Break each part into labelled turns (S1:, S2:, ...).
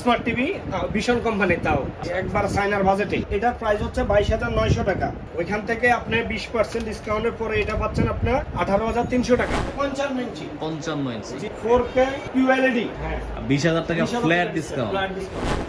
S1: Smart TV ভীষণ company তাও একবার সাইনার বাজেটে এটার প্রাইস হচ্ছে বাইশ হাজার নয়শো টাকা। ওইখান থেকে আপনি বিশ পার্সেন্ট ডিসকাউন্টের পরে এটা পাচ্ছেন আপনার আঠারো হাজার তিনশো টাকা। পঞ্চান্ন ইঞ্চি।
S2: পঞ্চান্ন ইঞ্চি।
S1: ফোর কে কিউএলইডি হ্যাঁ।
S2: বিশ হাজার টাকা ফ্ল্যাট ডিসকাউন্ট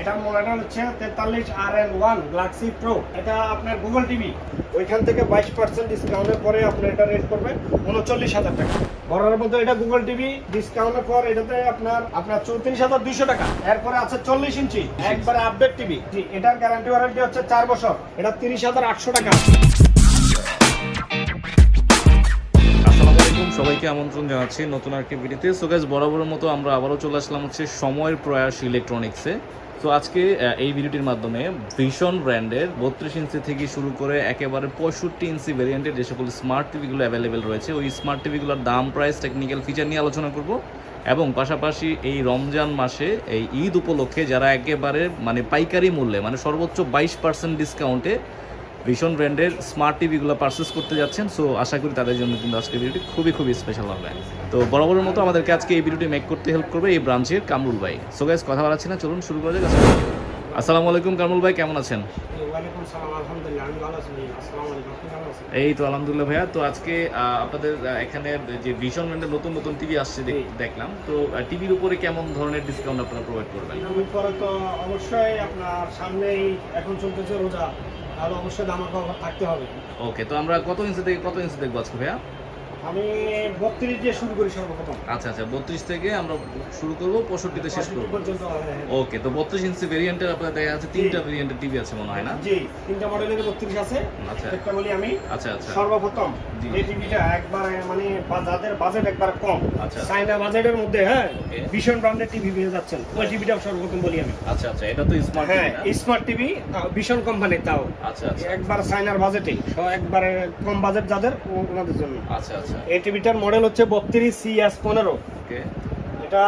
S1: এটা মডেলটা হচ্ছে তেতাল্লিশ আর এন ওয়ান গ্লাক্সি প্রো এটা আপনার গুগল টিভি ওইখান থেকে বাইশ পার্সেন্ট ডিসকাউন্টের পরে আপনার এটা রেট করবে উনচল্লিশ হাজার টাকা। বড়ার মধ্যে এটা গুগল টিভি ডিসকাউন্টের পর এটাতে আপনার আপনার চৌত্রিশ হাজার দুইশো টাকা। এরপরে আছে চল্লিশ ইঞ্চি একবারে আপডেট টিভি এটার গ্যারান্টি ওয়ারেন্টি হচ্ছে চার বছর। এটা তিরিশ হাজার আটশো টাকা।
S2: আসসালামু আলাইকুম সবাইকে আমন্ত্রণ জানাচ্ছি নতুন আরেকটি ভিডিওতে। সো গাইজ বরাবরের মতো আমরা আবারও চলে আসলাম হচ্ছে সময়ের প্রয়াস ইলেকট্রনিক্সে। তো আজকে এই ভিডিওটির মাধ্যমে ভীষণ ব্র্যান্ডের বত্রিশ ইঞ্চি থেকে শুরু করে একেবারে পঁয়ষট্টি ইঞ্চি ভেরিয়েন্টের যে সকল স্মার্ট টিভিগুলো অ্যাভেলেবেল রয়েছে ওই স্মার্ট টিভিগুলোর দাম প্রাইস টেকনিক্যাল ফিচার নিয়ে আলোচনা করব। এবং পাশাপাশি এই রমজান মাসে এই ঈদ উপলক্ষে যারা একেবারে মানে পাইকারি মূল্যে মানে সর্বোচ্চ বাইশ পার্সেন্ট ডিসকাউন্টে ভীষণ ব্র্যান্ডের স্মার্ট টিভিগুলো পারচেস করতে যাচ্ছেন। সো আশা করি তাদের জন্য কিন্তু আজকে ভিডিওটি খুবই খুবই স্পেশাল হবে। তো বরাবরের মতো আমাদেরকে আজকে এই ভিডিওটি মেক করতে হেল্প করবে এই ব্রাঞ্চের কামরুল ভাই। সো গাইজ কথা বলাচ্ছি না, চলুন শুরু করা যাক। আসসালামু আলাইকুম কামরুল ভাই কেমন আছেন? এই তো আলহামদুলিল্লাহ ভাইয়া। তো আজকে আপনাদের এখানে যে ভীষণ ব্র্যান্ডের নতুন নতুন টিভি আসছে দেখলাম। তো টিভির উপরে কেমন ধরনের ডিসকাউন্ট আপনারা প্রোভাইড করবেন?
S1: আমি তো অবশ্যই আপনার সামনেই এখন চলতেছে রোজা। তাহলে অবশ্যই দামাকা থাকতে হবে।
S2: ওকে তো আমরা কত ইঞ্চি থেকে কত ইঞ্চি দেখব আজকে ভাইয়া?
S1: আমি বত্রিশ দিয়ে শুরু করি সর্বপ্রথম।
S2: আচ্ছা আচ্ছা বত্রিশ থেকে আমরা শুরু করব পঁয়ষট্টিতে শেষ করব।
S1: পর্যন্ত হ্যাঁ।
S2: ওকে তো বত্রিশ ইঞ্চি ভেরিয়েন্টের আপনার দেখা যাচ্ছে তিনটা ভেরিয়েন্টের টিভি আছে মনে হয় না?
S1: জি তিনটা মডেলের বত্রিশ আছে।
S2: আচ্ছা।
S1: একটা বলি আমি
S2: আচ্ছা আচ্ছা।
S1: সর্বপ্রথম। এই টিভিটা একবারে মানে যাদের বাজেট একবার কম
S2: আচ্ছা।
S1: চাইনা বাজেটের মধ্যে হ্যাঁ ভীষণ ব্র্যান্ডের টিভি পেয়ে যাচ্ছেন। ওই টিভিটা সর্বপ্রথম বলি আমি।
S2: আচ্ছা আচ্ছা এটা তো স্মার্ট
S1: হ্যাঁ স্মার্ট টিভি ভীষণ কোম্পানি তাও।
S2: আচ্ছা আচ্ছা।
S1: একবার চাইনার বাজেটে একবারে কম বাজেট যাদের ওনাদের জন্য।
S2: আচ্ছা আচ্ছা।
S1: এই টিভিটার মডেল হচ্ছে বত্রিশ সিএস পনেরো। এটা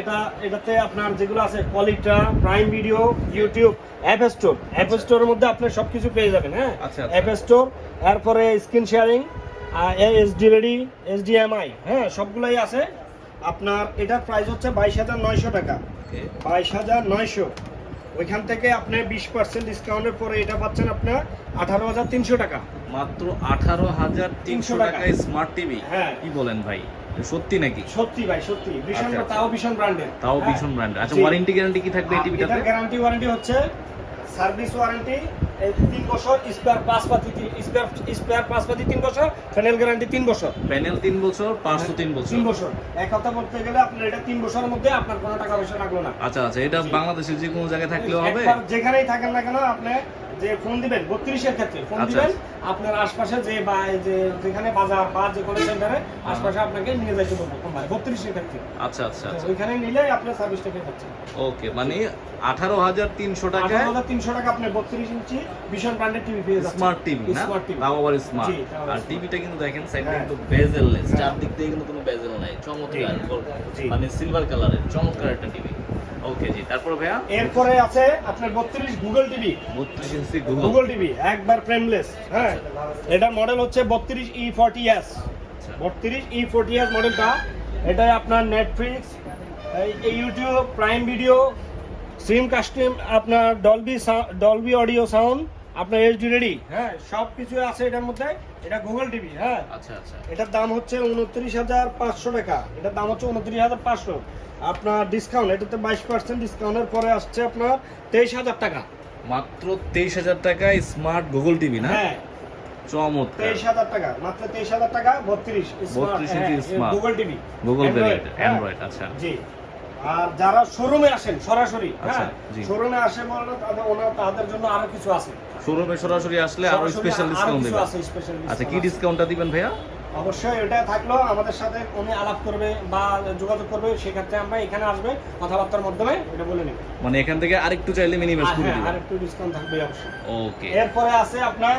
S1: এটা এটাতে আপনার যেগুলো আছে কলিটা prime video YouTube app store app স্টোরের মধ্যে আপনি সবকিছু পেয়ে যাবেন হ্যাঁ?
S2: আচ্ছা, আচ্ছা।
S1: অ্যাপ স্টোর এরপরে screen sharing HD ready HDMI হ্যাঁ সবগুলোই আছে। আপনার এটার প্রাইস হচ্ছে বাইশ হাজার নয়শো টাকা। বাইশ হাজার নয়শো। ওইখান থেকে আপনি বিশ পার্সেন্ট ডিসকাউন্টের পরে এটা পাচ্ছেন আপনার আঠারো হাজার তিনশো টাকা।
S2: মাত্র আঠারো হাজার তিনশো
S1: 300
S2: টাকায় স্মার্ট টিভি
S1: হ্যাঁ।
S2: কি বলেন ভাই? সত্যি নাকি?
S1: সত্যি ভাই সত্যি। ভীষণ
S2: আচ্ছা, আচ্ছা।
S1: তাও ভীষণ ব্র্যান্ডের
S2: তাও ভীষণ ব্র্যান্ড আচ্ছা ওয়ারেন্টি গ্যারান্টি কি থাকবে এই টিভিটাতে
S1: গ্যারান্টি ওয়ারেন্টি হচ্ছে সার্ভিস ওয়ারেন্টি তিন বছর স্পেয়ার পাঁচ পাসপাতি স্পেয়ার স্পেয়ার পাতি তিন বছর ফ্যানেল গ্যারান্টি তিন বছর।
S2: প্যানেল তিন বছর পাঁচ তো তিন বছর।
S1: তিন বছর। এক কথা বলতে গেলে আপনার এটা তিন বছরের মধ্যে আপনার কোনো টাকা পয়সা লাগল না।
S2: আচ্ছা আচ্ছা এটা বাংলাদেশের যে কোনো জায়গায় থাকলেও হবে?
S1: যেখানেই থাকেন না কেন আপনি যে ফোন দিবেন বত্রিশের ক্ষেত্রে ফোন
S2: আচ্ছা,
S1: দিবেন আপনার আশপাশে যে বা যে যেখানে বাজার বা যে কোনো সেন্টারে আশপাশে আপনাকে নিয়ে যাইতে বলব কোম্পানি বত্রিশের ক্ষেত্রে।
S2: আচ্ছা আচ্ছা আচ্ছা।
S1: ওইখানে নিলে আপনার সার্ভিসটা পেয়ে যাচ্ছেন
S2: ওকে মানে আঠারো হাজার তিনশো
S1: আঠারো হাজার তিনশো টাকা আপনি বত্রিশ ইঞ্চি ভীষণ ব্র্যান্ডের টিভি পেয়ে যাচ্ছেন।
S2: স্মার্ট টিভি না?
S1: স্মার্ট টিভি
S2: তাও আবার স্মার্ট আর। টিভিটা কিন্তু দেখেন সাইডে
S1: হ্যাঁ।
S2: কিন্তু বেজেললেস
S1: হ্যাঁ।
S2: চারদিক দিয়ে কিন্তু কোনো বেজেল নাই চমৎকার মানে সিলভার কালারের চমৎকার একটা টিভি ওকে জি তারপর ভাইয়া?
S1: এরপরে আছে আপনার বত্রিশ গুগল টিভি
S2: বত্রিশ ইঞ্চি গুগল
S1: গুগল টিভি একবার ফ্রেমলেস হ্যাঁ? এটা মডেল হচ্ছে বত্রিশ ই ফর্টি এস
S2: আচ্ছা।
S1: বত্রিশ ই ফোর্টি এস মডেলটা এটা আপনার নেটফ্লিক্স এই ইউটিউব প্রাইম ভিডিও সিম কাস্টম আপনার ডলবি ডলবি অডিও সাউন্ড আপনার এইচডি রেডি হ্যাঁ সব কিছু আছে এটার মধ্যে। এটা গুগল টিভি হ্যাঁ।
S2: আচ্ছা আচ্ছা।
S1: এটার দাম হচ্ছে উনত্রিশ হাজার পাঁচশো টাকা। এটার দাম হচ্ছে উনত্রিশ হাজার পাঁচশো। আপনার ডিসকাউন্ট এটাতে বাইশ পার্সেন্ট ডিসকাউন্টের পরে আসছে আপনার তেইশ হাজার টাকা।
S2: মাত্র তেইশ হাজার টাকায় স্মার্ট গুগল টিভি না?
S1: হ্যাঁ।
S2: চমৎকার।
S1: তেইশ হাজার টাকা মাত্র তেইশ হাজার টাকা বত্রিশ।
S2: 32 inch smart।
S1: Google TV
S2: Google variant Android আচ্ছা।
S1: জি। আর যারা শোরুমে আসেন সরাসরি
S2: আচ্ছা,
S1: হ্যাঁ শোরুমে আসে বলে তাদের ওনার তাদের জন্য আরও কিছু আছে।
S2: শোরুমে সরাসরি আসলে
S1: আরও
S2: স্পেশাল ডিসকাউন্ট দেবেন।
S1: আছে স্পেশাল
S2: আচ্ছা কি ডিসকাউন্টটা দিবেন ভাইয়া?
S1: অবশ্যই এটা থাকল আমাদের সাথে উনি আলাপ করবে বা যোগাযোগ করবে সেক্ষেত্রে আমরা এখানে আসবে কথাবার্তার মাধ্যমে এটা বলে নেব।
S2: মানে এখান থেকে আরেকটু চাইলে মিনিমাইজ করে
S1: হ্যাঁ
S2: দিবেন।
S1: একটু ডিসকাউন্ট থাকবে অবশ্যই।
S2: ওকে
S1: এরপরে আছে আপনার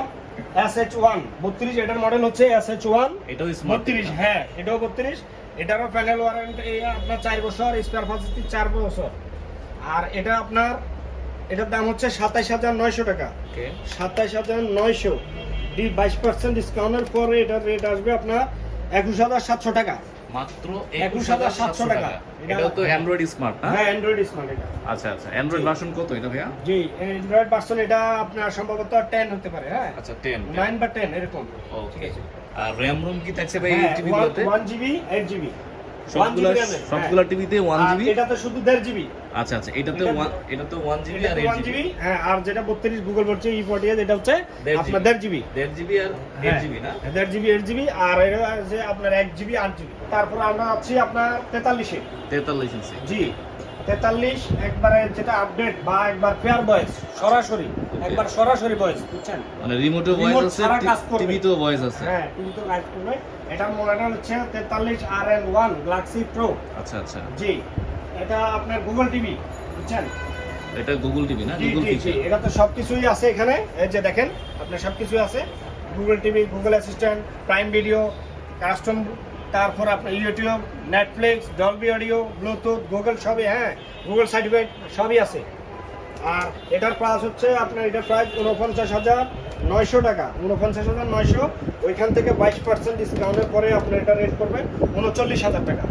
S1: এস এইচ ওয়ান বত্রিশ এটার মডেল হচ্ছে এস এইচ ওয়ান
S2: এটাও স্মার্ট
S1: বত্রিশ হ্যাঁ এটাও বত্রিশ। এটারও প্যানেল ওয়ারেন্টি আপনার চার বছর স্পেয়ার ফাসিলিটি চার বছর। আর এটা আপনার এটার দাম হচ্ছে সাতাইশ হাজার নয়শো টাকা। সাতাইশ হাজার নয়শো। বাইশ পার্সেন্ট ডিসকাউন্টের পরে এটার রেট আসবে আপনার একুশ হাজার সাতশো টাকা।
S2: মাত্র
S1: 21,700
S2: 21700
S1: টাকা।
S2: টাকা। এটা তো অ্যান্ড্রয়েড স্মার্ট না?
S1: হ্যাঁ অ্যান্ড্রয়েড স্মার্ট এটা।
S2: আচ্ছা আচ্ছা। অ্যান্ড্রয়েড ভার্সন কত এটা ভাইয়া?
S1: জি অ্যান্ড্রয়েড ভার্সন এটা আপনার সম্ভবত টেন হতে পারে হ্যাঁ।
S2: আচ্ছা 10
S1: 9 বা 10 এরকম।
S2: ওকে আর র‍্যাম রোম কি থাকছে ভাই এই
S1: হ্যাঁ,
S2: টিভি গুলোতে?
S1: one GB, 8 GB
S2: সবগুলা
S1: 1 GB RAM,
S2: সবগুলা টিভিতে 1
S1: হ্যাঁ। আর
S2: জিবি
S1: এটাতে শুধু 1.5 জিবি
S2: আচ্ছা আচ্ছা এটাতে
S1: এটা-
S2: 1 এটাতে 1 জিবি আর
S1: 1
S2: 8 জিবি
S1: জিবি হ্যাঁ আর যেটা 32 গুগল বলছে ই ফোর্টি এটা হচ্ছে আপনার
S2: GB।
S1: 1.5 জিবি
S2: 1.5 জিবি আর 8 জিবি না?
S1: 1.5 জিবি 8 জিবি আর এটা আছে আপনার 1 জিবি 8 জিবি তারপর আমরা আছি আপনার 43 এ
S2: 43 ইঞ্চি
S1: জি। 43 একবারে যেটা আপডেট বা একবার ফেয়ার ভয়েস সরাসরি একবার সরাসরি ভয়েস বুঝছেন?
S2: মানে রিমোটে ভয়েস আছে। টিভিতেও ভয়েস আছে।
S1: হ্যাঁ কিন্তু কাজ করবে। এটা মডেল হচ্ছে 43 RN1 গ্যালাক্সি প্রো
S2: আচ্ছা আচ্ছা।
S1: জি এটা আপনার গুগল টিভি বুঝছেন?
S2: এটা গুগল টিভি না? গুগল
S1: জি এটা তো সবকিছুই আছে এখানে। এই যে দেখেন আপনার সবকিছুই আছে। Google TV Google assistant prime video custom তারপর আপনার YouTube Netflix Dolby audio Bluetooth Google সবই হ্যাঁ গুগল সার্টিফিকেট সবই আছে। আর এটার প্রাইস হচ্ছে আপনার এটার প্রাইস উনপঞ্চাশ হাজার নয়শো টাকা। উনপঞ্চাশ হাজার নয়শো ওইখান থেকে বাইশ পার্সেন্ট ডিসকাউন্টের পরে আপনার এটা রেট করবে উনচল্লিশ হাজার টাকা।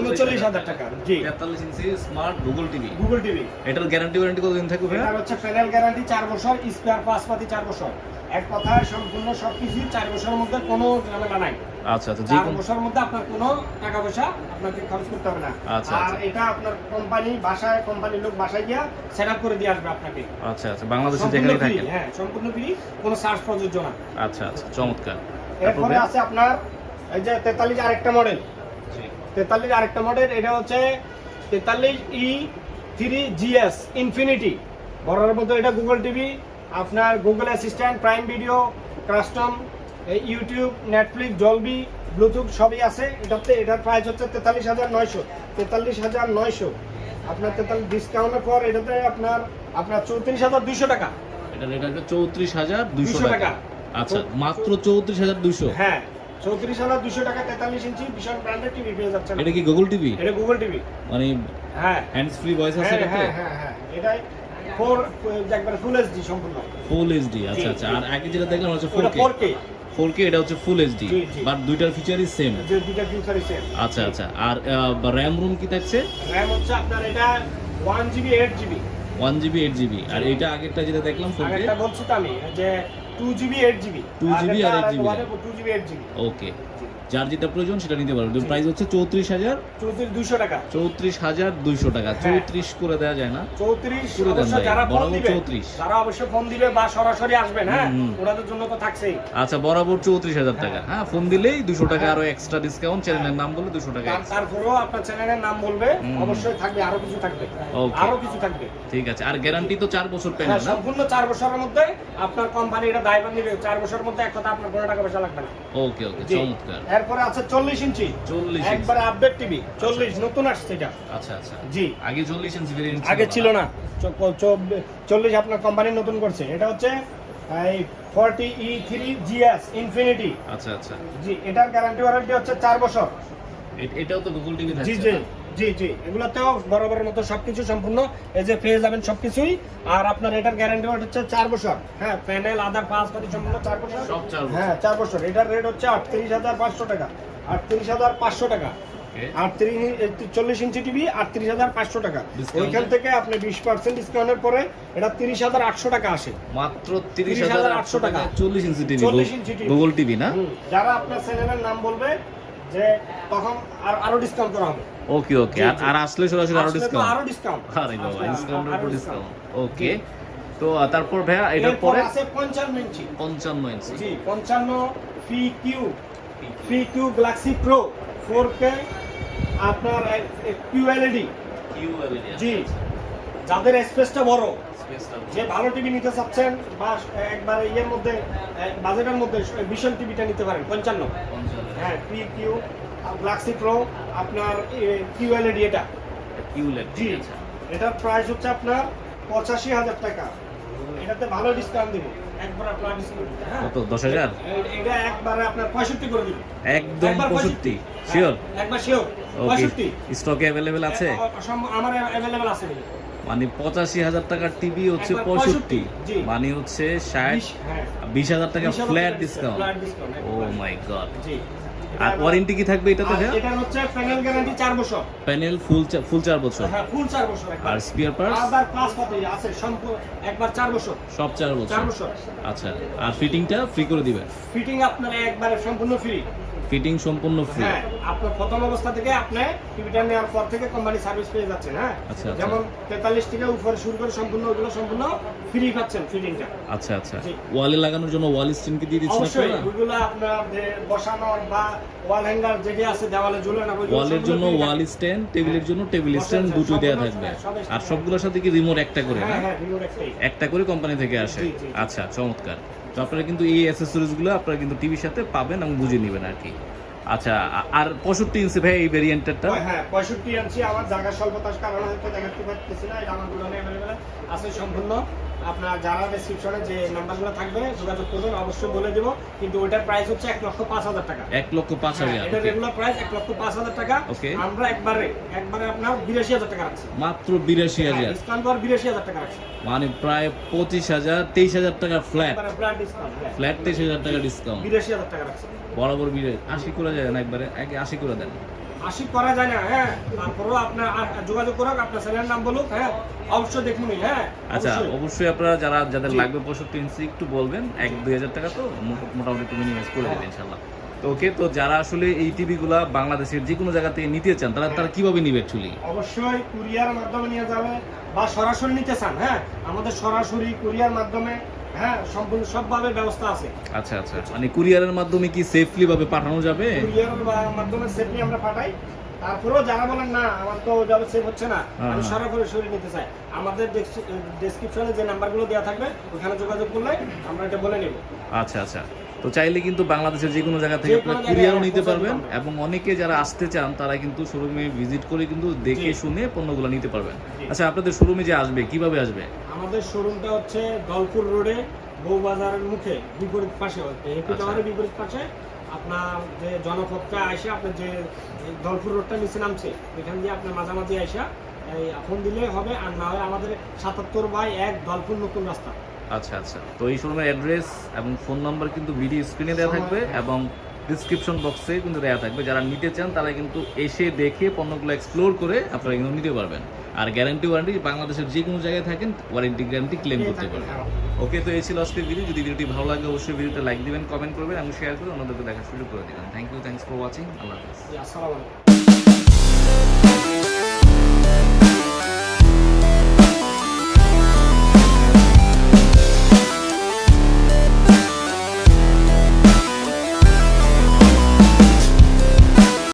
S1: উনচল্লিশ হাজার টাকা জি।
S2: 43 inch smart Google TV
S1: Google TV
S2: এটার গ্যারান্টি ওয়ারেন্টি কতদিন থাকবে? ভাইয়া
S1: হচ্ছে প্যানেল গ্যারান্টি চার বছর স্পেয়ার পাসপাতি চার বছর। এক কথায় সম্পূর্ণ সবকিছু চার বছরের মধ্যে কোনো ঝামেলা নাই।
S2: আচ্ছা আচ্ছা
S1: চার বছরের মধ্যে আপনার কোনো টাকা পয়সা আপনাকে খরচ করতে হবে না।
S2: আচ্ছা,
S1: আর
S2: আচ্ছা।
S1: এটা আপনার কোম্পানি বাসায় কোম্পানির লোক বাসায় গিয়া সেট আপ করে দিয়ে আসবে আপনাকে।
S2: আচ্ছা আচ্ছা বাংলাদেশে
S1: ফ্রি
S2: থাকেন।
S1: হ্যাঁ সম্পূর্ণ ফ্রি কোনো চার্জ প্রযোজ্য না।
S2: আচ্ছা আচ্ছা চমৎকার।
S1: এরপরে? আছে আপনার এই যে তেতাল্লিশ আরেকটা মডেল তেতাল্লিশ আরেকটা মডেল এটা হচ্ছে তেতাল্লিশ ই থ্রি জিএস ইনফিনিটি বড়ার মতো এটা গুগল টিভি আপনার Google assistant prime video custom YouTube Netflix Dolby Bluetooth সবই আছে। এটাতে এটার প্রাইস হচ্ছে তেতাল্লিশ হাজার নয়শো। তেতাল্লিশ হাজার নয়শো। আপনার তেতাল্লিশ ডিসকাউন্টের পর এটাতে আপনার আপনার চৌত্রিশ হাজার দুইশো টাকা।
S2: এটা রেট আছে চৌত্রিশ হাজার দুইশো টাকা। আচ্ছা মাত্র চৌত্রিশ হাজার দুইশো?
S1: হ্যাঁ চৌত্রিশ হাজার দুইশো টাকা তেতাল্লিশ ইঞ্চি ভীষণ ব্র্যান্ডেড টিভি পেয়ে যাচ্ছেন।
S2: এটা কি গুগল টিভি
S1: এটা গুগল টিভি
S2: মানে
S1: হ্যাঁ।
S2: হ্যান্ডস ফ্রি ভয়েস আছে
S1: হ্যাঁ হ্যাঁ হ্যাঁ হ্যাঁ। এটাই ফোর একবার ফুল এইচডি সম্পূর্ণ।
S2: ফুল এইচডি আচ্ছা আচ্ছা। আর আগে যেটা দেখলাম হচ্ছে এটা হচ্ছে ফুল এইচডি। বাট দুইটার ফিচারই সেম
S1: সেম
S2: আচ্ছা আচ্ছা। আর র্যাম রুম কি থাকছে?
S1: র্যাম হচ্ছে আপনার এটা one GB eight GB
S2: one GB eight GB আর এটা আগেরটা যেটা দেখলাম ফোর
S1: আগেরটা বলছি তো আমি যে two GB eight GB
S2: 2GB আর 8 GB
S1: two GB eight GB
S2: okay যার যেটা প্রয়োজন সেটা নিতে পারবে। প্রাইস হচ্ছে চৌত্রিশ হাজার।
S1: চৌত্রিশ দুশো টাকা।
S2: চৌত্রিশ হাজার দুইশো টাকা।
S1: হ্যাঁ।
S2: চৌত্রিশ করে দেওয়া যায় না।
S1: চৌত্রিশ
S2: পুরো দাম
S1: অবশ্য
S2: ভাই,
S1: যারা ফোন
S2: বরাবর
S1: দিবে
S2: 34
S1: যারা ফোন দিবে বা সরাসরি আসবেন হ্যাঁ। ওনাদের জন্য তো থাকছেই।
S2: আচ্ছা বরাবর চৌত্রিশ হাজার টাকা।
S1: হ্যাঁ।
S2: হ্যাঁ ফোন দিলেই দুশো টাকা। আরও এক্সট্রা ডিসকাউন্ট চ্যানেলের নাম বলে দুশো টাকা
S1: তার-। তারপরেও আপনার চ্যানেলের নাম বলবে অবশ্যই থাকবে আরও কিছু থাকবে। আরও কিছু থাকবে।
S2: ঠিক আছে আর গ্যারান্টি তো চার বছর
S1: হ্যাঁ,
S2: প্যানেল না?
S1: সম্পূর্ণ চার বছরের মধ্যে আপনার কোম্পানি এটা দায়ভার নিবে। চার বছরের মধ্যে এক কথা আপনার কোনো টাকা পয়সা লাগবে না।
S2: ওকে ওকে চমৎকার।
S1: এরপরে আছে চল্লিশ ইঞ্চি।
S2: চল্লিশ
S1: একবারে আপডেট টিভি চল্লিশ নতুন আসছে এটা।
S2: আচ্ছা আচ্ছা।
S1: জি।
S2: আগে চল্লিশ ইঞ্চি ভেরিয়েন্ট
S1: আগে ছিল না। চল্লিশ আপনার কোম্পানি নতুন করছে। এটা হচ্ছে এই forty E three GS infinity
S2: আচ্ছা আচ্ছা।
S1: জি এটার গ্যারান্টি ওয়ারেন্টি হচ্ছে চার বছর।
S2: এটাও তো গুগল টিভি
S1: জি
S2: থাকছে
S1: জি? জি জি। এগুলোতেও বরাবরের মতো সবকিছু সম্পূর্ণ। এই যে পেয়ে যাবেন সবকিছুই। আর আপনার এটার গ্যারান্টি হচ্ছে চার বছর। হ্যাঁ প্যানেল আধার পাঁচ পাতি সম্পূর্ণ চার বছর। হ্যাঁ চার বছর। এটার রেট হচ্ছে আটত্রিশ হাজার পাঁচশো টাকা। আটত্রিশ হাজার পাঁচশো টাকা। চল্লিশ ইঞ্চি টিভি আটত্রিশ হাজার পাঁচশো টাকা? ওইখান থেকে আপনি বিশ পার্সেন্ট ডিসকাউন্টের পরে এটা তিরিশ হাজার আটশো টাকা আসে।
S2: মাত্র তিরিশ হাজার আটশো টাকা।
S1: টাকা।
S2: চল্লিশ inch TV
S1: 40 inch TV
S2: Google TV না?
S1: যারা আপনার চ্যানেলের নাম বলবে যে তখন আরও ডিসকাউন্ট করা হবে।
S2: ওকে ওকে আর আসলে সরাসরি
S1: আরও
S2: ডিসকাউন্ট
S1: আরও ডিসকাউন্ট
S2: আরে বাবা ডিসকাউন্টের উপর ডিসকাউন্ট ওকে তো তারপর ভাইয়া এটার পরে?
S1: আছে পঞ্চান্ন ইঞ্চি
S2: পঞ্চান্ন ইঞ্চি
S1: জি পঞ্চান্ন P Q P Q galaxy pro four K আপনার কিউ এলইডি জি। যাদের স্পেসটা বড় যে ভালো টিভি নিতে চাচ্ছেন বা একবার ইয়ের মধ্যে বাজেটের মধ্যে ভীষণ টিভিটা নিতে পারেন পঞ্চান্ন। হ্যাঁ পি কিউ গ্যালাক্সি প্রো আপনার কিউ এলইডি এটা। জি এটার প্রাইস হচ্ছে আপনার পঁচাশি হাজার টাকা। এটাতে ভালো ডিসকাউন্ট দিব। একবার আপনার ডিসকাউন্ট হ্যাঁ।
S2: কত দশ হাজার?
S1: এটা একবারে আপনার পঁয়ষট্টি করে দিব।
S2: একদম
S1: একবার
S2: পঁয়ষট্টি। শিওর
S1: একবার শিওর
S2: ওকে
S1: পঁয়ষট্টি।
S2: স্টকে অ্যাভেলেবেল আছে?
S1: আমার আছে।
S2: মানে পঁচাশি হাজার টাকার টিভি হচ্ছে পঁয়ষট্টি। মানে হচ্ছে ষাট
S1: বিশ- হ্যাঁ।
S2: হাজার টাকা
S1: 20,000
S2: flat discount oh my god আর ওয়ারেন্টি কি থাকবে এটাতে
S1: এটা হচ্ছে প্যানেল গ্যারান্টি চার বছর।
S2: প্যানেল ফুল ফুল চার বছর?
S1: হ্যাঁ ফুল চার বছর
S2: আর স্পিয়ার পার্টস
S1: আবার কত আছে সম্পূর্ণ একবার চার বছর।
S2: সব চার
S1: চার
S2: বছর।
S1: বছর
S2: আচ্ছা আর ফিটিংটা ফ্রি করে দিবেন?
S1: ফিটিং আপনার একবারে সম্পূর্ণ ফ্রি
S2: ফিটিং সম্পূর্ণ ফ্রি
S1: হ্যাঁ। আপনার প্রথম অবস্থা থেকে আপনি টিভিটা নেওয়ার পর থেকে কোম্পানি সার্ভিস পেয়ে যাচ্ছেন হ্যাঁ
S2: আচ্ছা, আচ্ছা।
S1: যেমন তেতাল্লিশ থেকে উপরে শুরু করে সম্পূর্ণ ওগুলো সম্পূর্ণ ফ্রি পাচ্ছেন ফিটিংটা
S2: আচ্ছা আচ্ছা ওয়ালে লাগানোর জন্য ওয়াল স্ক্রিন কি দিয়ে দিচ্ছেন
S1: অবশ্যই ওইগুলো আপনার বসানোর বা ওয়াল হ্যাঙ্গার যেটি আছে দেওয়ালে ঝুলানো
S2: ওয়ালের জন্য ওয়াল। স্ট্যান্ড টেবিলের জন্য টেবিল স্ট্যান্ড দেওয়া
S1: সম্পূর্ণ
S2: থাকবে। আর সবগুলোর সাথে কি রিমোট একটা করে
S1: হ্যাঁ
S2: না
S1: হ্যাঁ remote একটাই।
S2: একটা করে কোম্পানি থেকে আসে। আচ্ছা চমৎকার তো আপনারা কিন্তু এই অ্যাসেসরিজগুলো আপনারা কিন্তু টিভির সাথে পাবেন এবং বুঝে নেবেন আর কি আচ্ছা আর পঁয়ষট্টি ইঞ্চি ভাই এই ভেরিয়েন্টেরটা
S1: হ্যাঁ পঁয়ষট্টি ইঞ্চি আমার জায়গা স্বল্পতার কারণে হয়তো দেখাতে পারতেছি না, এটা আমার দোকানে আছে, সম্পূর্ণ আপনার যারা ডেসক্রিপশনে যে নাম্বারগুলো থাকবে যোগাযোগ করবেন অবশ্যই বলে দেবো। কিন্তু ওইটার প্রাইস হচ্ছে এক লক্ষ পাঁচ হাজার টাকা।
S2: এক লক্ষ পাঁচ
S1: হ্যাঁ,
S2: হাজার
S1: এটা রেগুলার প্রাইস এক লক্ষ পাঁচ হাজার টাকা। আমরা একবারে একবারে আপনার বিরাশি হাজার টাকা রাখছি।
S2: মাত্র বিরাশি হাজার।
S1: ডিসকাউন্ট পর বিরাশি হাজার টাকা রাখছি।
S2: মানে প্রায় পঁচিশ হাজার তেইশ হাজার টাকা ফ্ল্যাট
S1: ফ্ল্যাট ডিসকাউন্ট
S2: ফ্ল্যাট তেইশ হাজার টাকা ডিসকাউন্ট
S1: বিরাশি হাজার টাকা রাখছি।
S2: বরাবর বিরে আশি করে যায় না একবারে আগে আশি করে দেন।
S1: আশি করা যায় না হ্যাঁ? তারপরেও আপনার যোগাযোগ করুক আপনার ছেলের নাম বলুক হ্যাঁ? অবশ্যই দেখুন হ্যাঁ?
S2: আচ্ছা
S1: অবশ্যই।
S2: আপনারা যারা যাদের লাগবে পঁয়ষট্টি ইঞ্চি একটু বলবেন এক দুই হাজার টাকা তো মোটামুটি একটু মিনিমাইজ করে দেবেন ইনশাল্লাহ। তো ওকে তো যারা আসলে এই টিভি গুলা বাংলাদেশের যে কোনো জায়গা থেকে নিতে চান তারা তারা কীভাবে নিবে অ্যাকচুয়ালি
S1: অবশ্যই কুরিয়ার মাধ্যমে নিয়ে যাবে বা সরাসরি নিতে চান হ্যাঁ? আমাদের সরাসরি কুরিয়ার মাধ্যমে হ্যাঁ সম্পূর্ণ সবভাবে ব্যবস্থা আছে।
S2: আচ্ছা আচ্ছা। মানে কুরিয়ারের মাধ্যমে কি সেফলি ভাবে পাঠানো যাবে?
S1: কুরিয়ার মাধ্যমে সেফলি আমরা পাঠাই। তারপরেও যারা বলেন না আমার তো ওইভাবে সেভ হচ্ছে না
S2: হ্যাঁ,
S1: আমি
S2: হ্যাঁ।
S1: সরাসরি নিতে চাই। আমাদের ডেসক্রিপশনে যে নাম্বারগুলো দেওয়া থাকবে ওখানে যোগাযোগ করলে আমরা এটা বলে নেব।
S2: আচ্ছা আচ্ছা। তো চাইলে কিন্তু বাংলাদেশের যে কোনো জায়গা থেকে আপনারা কুরিয়ারও নিতে পারবেন। এবং অনেকে যারা আসতে চান তারা কিন্তু শোরুমে ভিজিট করে কিন্তু দেখে শুনে পণ্যগুলো নিতে পারবেন। আচ্ছা আপনাদের শোরুমে যে আসবে কীভাবে আসবে?
S1: আমাদের শোরুমটা হচ্ছে দলপুর রোডে বউবাজারের মুখে বিপরীত পাশে। হেপি
S2: আচ্ছা।
S1: টাওয়ারের বিপরীত পাশে আপনার যে জনপথটা আইসা আপনার যে দলপুর রোডটা নিচে নামছে এখান দিয়ে আপনার মাঝামাঝি আইসা এই ফোন দিলে হবে আর না হয় আমাদের সাতাত্তর বাই এক দলপুর নতুন রাস্তা।
S2: আচ্ছা আচ্ছা। তো এই শোরুমের অ্যাড্রেস এবং ফোন নাম্বার কিন্তু ভিডিও স্ক্রিনে দেওয়া থাকবে এবং ডিসক্রিপশন বক্সে কিন্তু দেওয়া থাকবে। যারা নিতে চান, তারা কিন্তু এসে দেখে পণ্যগুলো এক্সপ্লোর করে আপনারা কিন্তু নিতে পারবেন। আর গ্যারান্টি ওয়ারেন্টি বাংলাদেশের যে কোনো জায়গায় থাকেন ওয়ারেন্টি গ্যারান্টি ক্লেম করতে পারবেন। ওকে, তো এই ছিল আজকের ভিডিও যদি ভিডিওটি ভালো লাগে, অবশ্যই ভিডিওটা লাইক দিবেন কমেন্ট করবেন এবং শেয়ার করে অন্যদেরকে দেখার সুযোগ করে দিবেন thank you thanks for watching Allah Hafiz.